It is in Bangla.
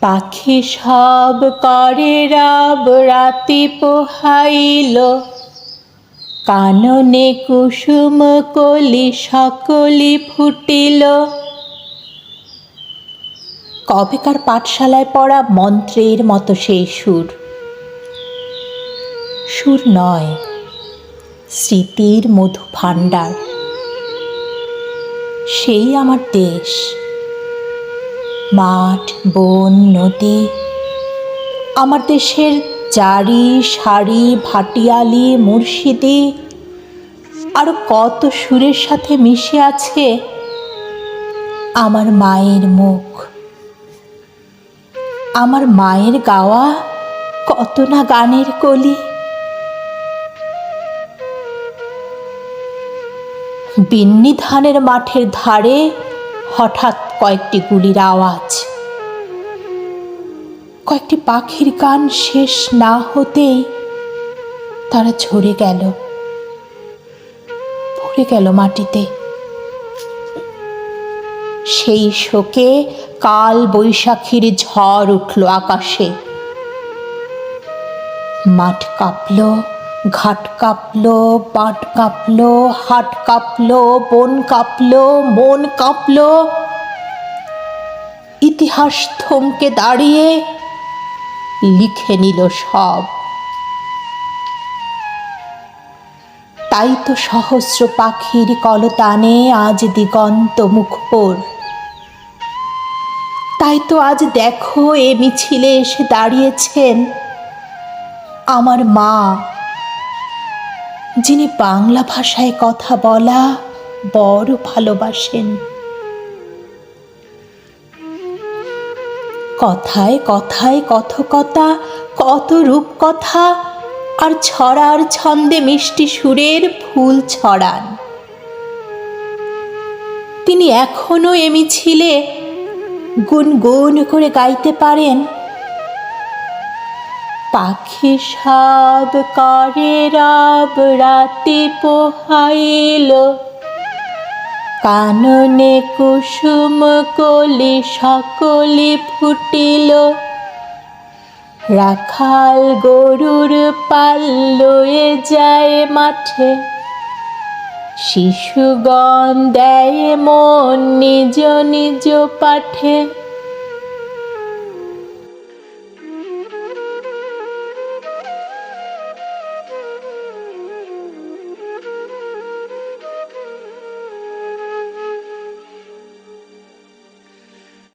পাখি সব করে রব, রাতি পোহাইল। কাননে কুসুম কলি সকলি ফুটিল। কবেকার পাঠশালায় পড়া মন্ত্রের মতো সেই সুর। সুর নয়, স্মৃতির মধু ভাণ্ডার। সেই আমার দেশ। মাঠ, বন, নদী। আমার দেশের জারি শাড়ি ভাটিয়ালি, মুর্শিদি আরও কত সুরের সাথে মিশে আছে আমার মায়ের মুখ। আমার মায়ের গাওয়া কত না গানের কলি। বিন্নি ধানের মাঠের ধারে হঠাৎ কয়েকটি গুলির আওয়াজ। কয়েকটি পাখির গান শেষ না হতেই তারা ঝরে গেল। পড়ে গেল মাটিতে। সেই শোকে কাল বৈশাখীর ঝড় উঠল আকাশে। মাঠ কাঁপলো। ঘাট কাঁপলো, পাট কাঁপলো, হাট কাঁপলো, বন কাঁপলো, মন কাঁপলো। ইতিহাস থমকে দাঁড়িয়ে লিখে নিল সব। তাই তো সহস্র পাখির কলতানে আজ দিগন্ত মুখর তাই তো আজ দেখো এ মিছিলে এসে দাঁড়িয়েছেন আমার মা। যিনি বাংলা ভাষায় কথা বলা বড় ভালোবাসেন। কথায় কথায় কথকতা, কত রূপকথা, আর ছড়ার ছন্দে মিষ্টি সুরের ফুল ছড়ান। তিনি এখনও এ মিছিলে গুনগুন করে গাইতে পারেন পাখি সব করে রব, রাতে পোহাইল। কাননে কুসুম কলি সকলি ফুটিল। রাখাল গরুর পাল লয়ে যায় মাঠে। শিশুগণ দেয় মন নিজ নিজ পাঠে।